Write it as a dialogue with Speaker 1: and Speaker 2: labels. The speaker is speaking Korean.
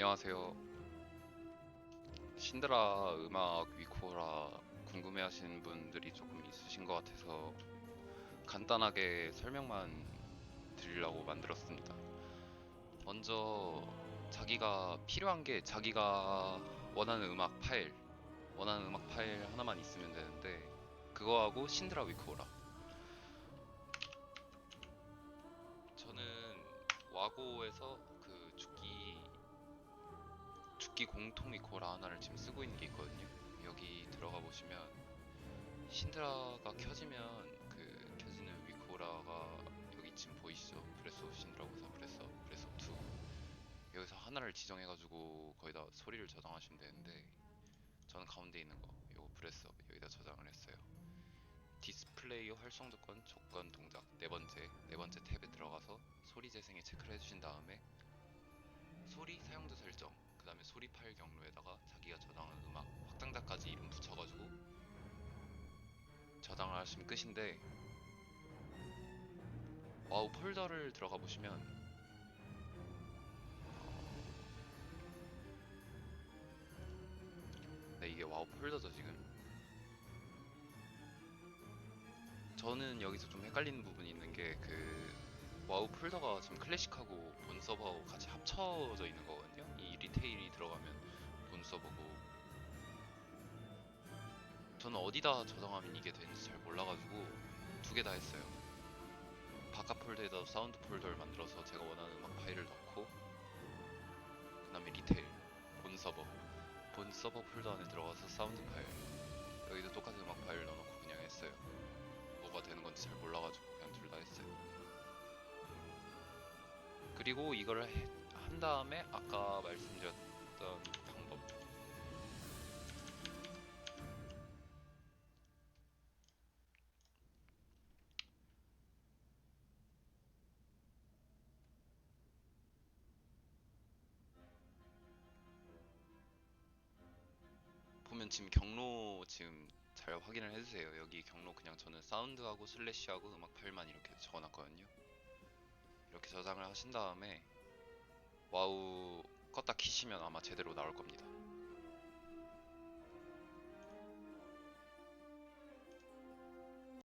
Speaker 1: 안녕하세요. 신드라 음악 위코라 궁금해하시는 분들이 조금 있으신 것 같아서 간단하게 설명만 드리려고 만들었습니다. 먼저 자기가 필요한 게 자기가 원하는 음악 파일, 원하는 음악 파일 하나만 있으면 되는데 그거하고 신드라 위코라. 저는 와고에서 그 죽기 죽기 공통 위코라 하나를 지금 쓰고 있는 게 있거든요. 여기 들어가 보시면 신드라가 켜지면 그 켜지는 위코라가 여기 지금 보이시죠? 브레스 오브 신드라고서 브레스 브레스 오브 2 여기서 하나를 지정해가지고 거기다 소리를 저장하시면 되는데 저는 가운데 있는 거 요거 브레스 업 여기다 저장을 했어요. 디스플레이 활성도권 조건 동작 네 번째 네 번째 탭에 들어가서 소리 재생에 체크를 해주신 다음에 소리 사용도 설정 그 다음에 소리 파일 경로에다가 자기가 저장한 음악 확장자까지 이름 붙여가지고 저장을 하시면 끝인데 와우 폴더를 들어가 보시면 네 이게 와우 폴더죠 지금. 저는 여기서 좀 헷갈리는 부분이 있는 게 그 와우 폴더가 지금 클래식하고 본 서버하고 같이 합쳐져 있는 거거든요. 이 리테일이 들어가면 본 서버고 저는 어디다 저장하면 이게 되는지 잘 몰라가지고 두 개 다 했어요. 바깥 폴더에다 사운드 폴더를 만들어서 제가 원하는 음악 파일을 넣고 그 다음에 리테일 본 서버 본 서버 폴더 안에 들어가서 사운드 파일 여기도 똑같은 음악 파일 넣어놓고 그냥 했어요. 그리고 이걸 해- 한 다음에 아까 말씀드렸던 방법 보면 지금 경로 지금 잘 확인을 해주세요. 여기 경로 그냥 저는 사운드하고 슬래시하고 음악 파일만 이렇게 적어놨거든요. 이렇게 저장을 하신 다음에 와우 껐다 키시면 아마 제대로 나올 겁니다.